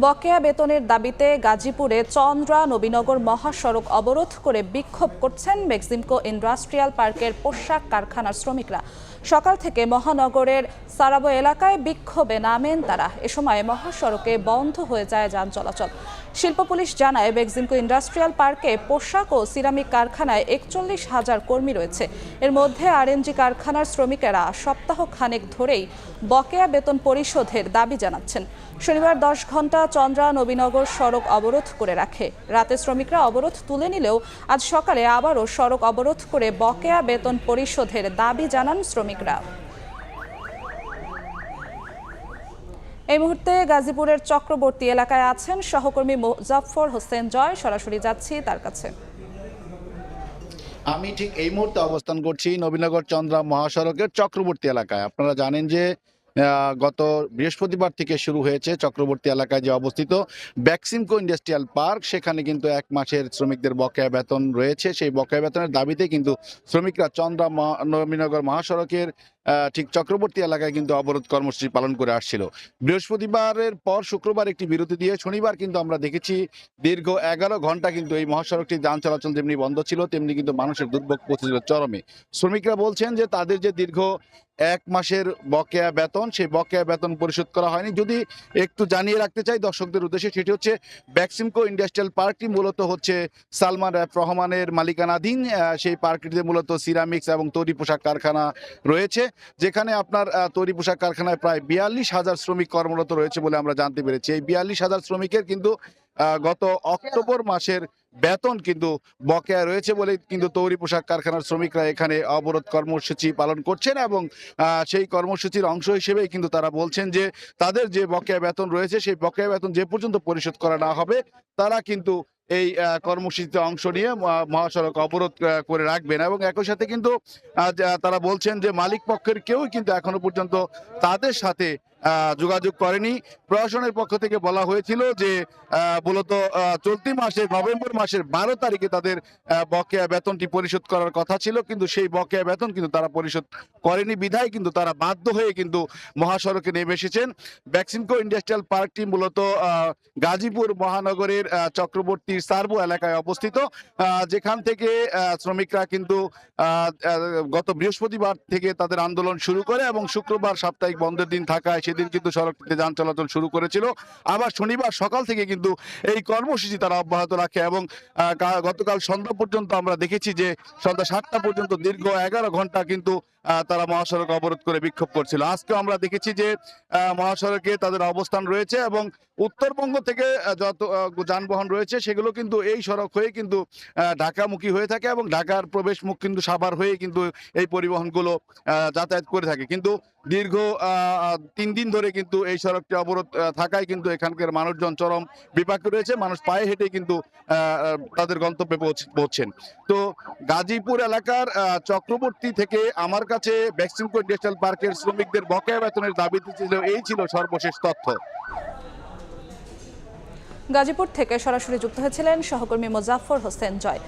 বকেয়া বেতনের দাবিতে গাজীপুরে চন্দ্রা নবীনগর মহাসড়ক অবরোধ করে বিক্ষোভ করছেন মেক্সিমকো ইন্ডাস্ট্রিয়াল পার্কের পোশাক কারখানার শ্রমিকরা। সকাল থেকে মহানগরের সারাবো এলাকায় বিক্ষোভে নামেন তারা। এ সময় মহাসড়কে বন্ধ হয়ে যায় যান চলাচল। শিল্প পুলিশ জানায় বেক্সিমকো ইন্ডাস্ট্রিয়াল পার্কে পোশাক ও সিরামিক কারখানায় একচল্লিশ হাজার কর্মী রয়েছে। এর মধ্যে আরএনজি কারখানার শ্রমিকেরা সপ্তাহ খানেক ধরেই বকেয়া বেতন পরিশোধের দাবি জানাচ্ছেন। শনিবার দশ ঘণ্টা চন্দ্রা নবীনগর সড়ক অবরোধ করে রাখে। রাতে শ্রমিকরা অবরোধ তুলে নিলেও আজ সকালে আবারও সড়ক অবরোধ করে বকেয়া বেতন পরিশোধের দাবি জানান শ্রমিকরা। এই মুহূর্তে গাজীপুরের চক্রবর্তী এলাকায় আছেন সহকর্মী মোজাফফর হোসেন জয়। সরাসরি যাচ্ছি তার কাছে। আমি ঠিক এই মুহূর্তে অবস্থান করছি নবীনগর চন্দ্রা মহাসড়কের চক্রবর্তী এলাকায়। আপনারা জানেন যে গত বৃহস্পতিবার থেকে শুরু হয়েছে চক্রবর্তী এলাকায় যে অবস্থিত ব্যাক্সিমকো ইন্ডাস্ট্রিয়াল পার্ক, সেখানে কিন্তু এক মাসের শ্রমিকদের বকেয়া বেতন রয়েছে। সেই বকেয়া বেতনের দাবিতে কিন্তু শ্রমিকরা চন্দ্রা নবীনগর মহাসড়কের ঠিক চক্রবর্তী এলাকায় কিন্তু অবরোধ কর্মসূচি পালন করে আসছিল। বৃহস্পতিবারের পর শুক্রবার একটি বিরতি দিয়ে শনিবার কিন্তু আমরা দেখেছি দীর্ঘ এগারো ঘণ্টা কিন্তু এই মহাসড়কটি যান চলাচল যেমনি বন্ধ ছিল, তেমনি কিন্তু মানুষের দুর্ভোগ পৌঁছেছিল চরমে। শ্রমিকরা বলছেন যে তাদের যে দীর্ঘ এক মাসের বকেয়া বেতন, সেই বকেয়া বেতন পরিশোধ করা হয়নি। যদি একটু জানিয়ে রাখতে চাই দর্শকদের উদ্দেশ্যে, সেটি হচ্ছে ব্যাক্সিমকো ইন্ডাস্ট্রিয়াল পার্কটি মূলত হচ্ছে সালমান রহমানের মালিকানাধীন সেই পার্কটিতে মূলত সিরামিক্স এবং তৈরি পোশাক কারখানা রয়েছে, যেখানে আপনার তৈরি পোশাক কারখানায় প্রায় বিয়াল্লিশ হাজার শ্রমিক কর্মরত রয়েছে বলে আমরা জানতে পেরেছি। এই বিয়াল্লিশ হাজার শ্রমিকের কিন্তু গত অক্টোবর মাসের বেতন কিন্তু বকেয়া রয়েছে বলে কিন্তু তৈরি পোশাক কারখানার শ্রমিকরা এখানে অবরোধ কর্মসূচি পালন করছেন এবং সেই কর্মসূচির অংশ হিসেবেই কিন্তু তারা বলছেন যে তাদের যে বকেয়া বেতন রয়েছে সেই বকেয়া বেতন যে পর্যন্ত পরিশোধ করা না হবে, তারা কিন্তু এই কর্মসূচিতে অংশ নিয়ে মহাসড়ক অবরোধ করে রাখবেন এবং একই সাথে কিন্তু তারা বলছেন যে মালিক পক্ষের কেউই কিন্তু এখনও পর্যন্ত তাদের সাথে যোগাযোগ করেনি। প্রশাসনের পক্ষ থেকে বলা হয়েছিল যে মূলত চলতি মাসের নভেম্বর মাসের বারো তারিখে তাদের বকেয়া বেতনটি পরিশোধ করার কথা ছিল, কিন্তু সেই বকেয়া বেতন কিন্তু তারা পরিশোধ করেনি। বিধায় কিন্তু তারা বাধ্য হয়ে কিন্তু মহাসড়কে নেমে এসেছেন। ব্যাক্সিমকো ইন্ডাস্ট্রিয়াল পার্কটি মূলত গাজীপুর মহানগরের চক্রবর্তী সার্বো এলাকায় অবস্থিত যেখান থেকে শ্রমিকরা কিন্তু গত বৃহস্পতিবার থেকে তাদের আন্দোলন শুরু করে এবং শুক্রবার সাপ্তাহিক বন্ধের দিন থাকায় সেদিন কিন্তু সড়কটিতে যান চলাচল শুরু করেছিল। আবার শনিবার সকাল থেকে কিন্তু এই কর্মসূচি তারা অব্যাহত রাখে এবং গতকাল সন্ধ্যা পর্যন্ত আমরা দেখেছি যে সন্ধ্যা সাতটা পর্যন্ত দীর্ঘ এগারো ঘণ্টা কিন্তু তারা মহাসড়ক অবরোধ করে বিক্ষোভ করছিল। আজকে আমরা দেখেছি যে মহাসড়কে তাদের অবস্থান রয়েছে এবং উত্তরবঙ্গ থেকে যত যানবাহন রয়েছে, সেগুলো কিন্তু এই সড়ক হয়ে কিন্তু ঢাকামুখী হয়ে থাকে এবং ঢাকার প্রবেশ মুখ কিন্তু সাভার হয়ে কিন্তু এই পরিবহনগুলো যাতায়াত করে থাকে। কিন্তু দীর্ঘ তিন দিন ধরে কিন্তু এই সড়কটি অবরোধ থাকায় কিন্তু এখানকার মানুষজন চরম বিপাকে রয়েছে। মানুষ পায়ে হেঁটে কিন্তু তাদের গন্তব্যে পৌঁছ- পৌঁছছেন তো গাজীপুর এলাকার চক্রবর্তী থেকে আমার কাছে ভ্যাকসিনকো ইন্ডাস্ট্রিয়াল পার্কের শ্রমিকদের বকেয়া বেতনের দাবিতে ছিল, এই ছিল সর্বশেষ তথ্য। গাজীপুর থেকে সরাসরি যুক্ত হয়েছিলেন সহকর্মী মোজাফর হোসেন জয়।